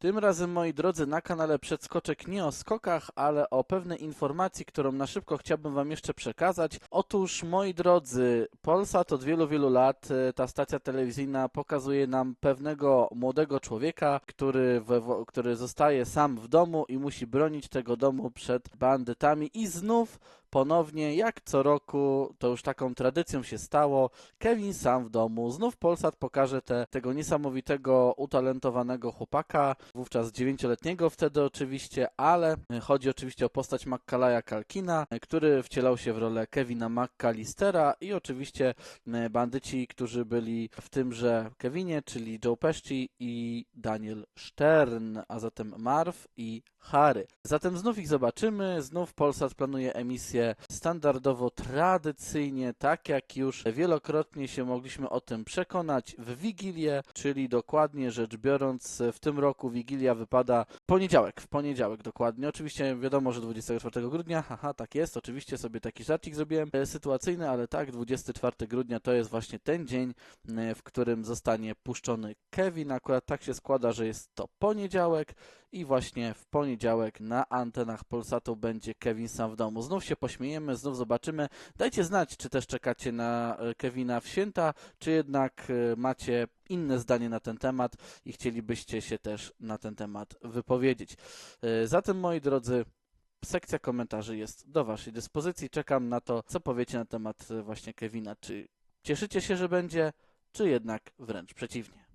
Tym razem, moi drodzy, na kanale Przedskoczek nie o skokach, ale o pewnej informacji, którą na szybko chciałbym Wam jeszcze przekazać. Otóż, moi drodzy, Polsat od wielu, wielu lat, e, ta stacja telewizyjna pokazuje nam pewnego młodego człowieka, który, we, który zostaje sam w domu i musi bronić tego domu przed bandytami i znów ponownie, jak co roku, to już taką tradycją się stało, Kevin sam w domu. Znów Polsat pokaże te, tego niesamowitego, utalentowanego chłopaka, wówczas dziewięcioletniego wtedy oczywiście, ale chodzi oczywiście o postać Maccalaya Kalkina, który wcielał się w rolę Kevina McCallistera i oczywiście bandyci, którzy byli w tymże Kevinie, czyli Joe Pesci i Daniel Stern, a zatem Marv i Harry. Zatem znów ich zobaczymy, znów Polsat planuje emisję standardowo, tradycyjnie, tak jak już wielokrotnie się mogliśmy o tym przekonać w Wigilię, czyli dokładnie rzecz biorąc w tym roku Wigilia wypada poniedziałek, w poniedziałek dokładnie. Oczywiście wiadomo, że 24 grudnia, haha, tak jest, oczywiście sobie taki żarcik zrobiłem e, sytuacyjny, ale tak, 24 grudnia to jest właśnie ten dzień, e, w którym zostanie puszczony Kevin. Akurat tak się składa, że jest to poniedziałek i właśnie w poniedziałek na antenach Polsatu będzie Kevin sam w domu. Znów się pośmiejemy, znów zobaczymy. Dajcie znać, czy też czekacie na e, Kevina w święta, czy jednak e, macie inne zdanie na ten temat i chcielibyście się też na ten temat wypowiedzieć. E, Zatem, moi drodzy, sekcja komentarzy jest do Waszej dyspozycji. Czekam na to, co powiecie na temat właśnie Kevina. Czy cieszycie się, że będzie, czy jednak wręcz przeciwnie.